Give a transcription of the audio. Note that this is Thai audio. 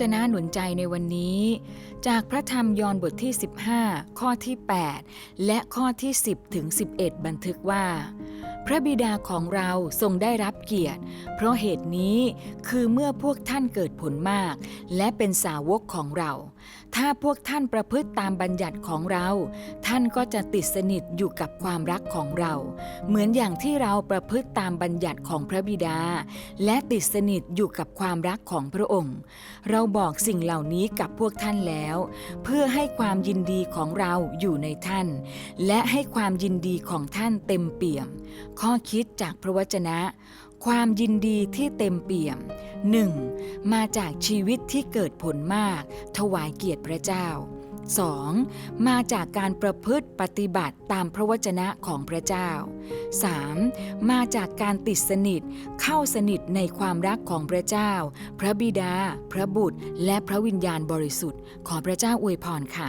จนะหนุนใจในวันนี้ จากพระธรรมยอห์นบทที่ 15 ข้อที่ 8 และข้อที่ 10 ถึง 11 บันทึกว่า พระบิดาของเราทรงได้รับเกียรติ เพราะเหตุนี้คือเมื่อพวกท่านเกิดผลมาก และเป็นสาวกของเรา ถ้าพวกท่านประพฤติตามบัญญัติของเรา ท่านก็จะติดสนิทอยู่กับความรักของเรา เหมือนอย่างที่เราประพฤติตามบัญญัติของพระบิดา และติดสนิทอยู่กับความรักของพระองค์ เราบอกสิ่งเหล่านี้กับพวกท่านแล้ว เพื่อให้ความยินดีของเราอยู่ในท่าน และให้ความยินดีของท่านเต็มเปี่ยมข้อคิดจากพระวจนะ ความยินดีที่เต็มเปี่ยม 1. มาจากชีวิตที่เกิดผลมาก ถวายเกียรติพระเจ้า 2. มาจากการประพฤติปฏิบัติตามพระวจนะของพระเจ้า 3. มาจากการติดสนิทเข้าสนิทในความรักของพระเจ้า พระบิดา พระบุตร และพระวิญญาณบริสุทธิ์ ขอพระเจ้าอวยพรค่ะ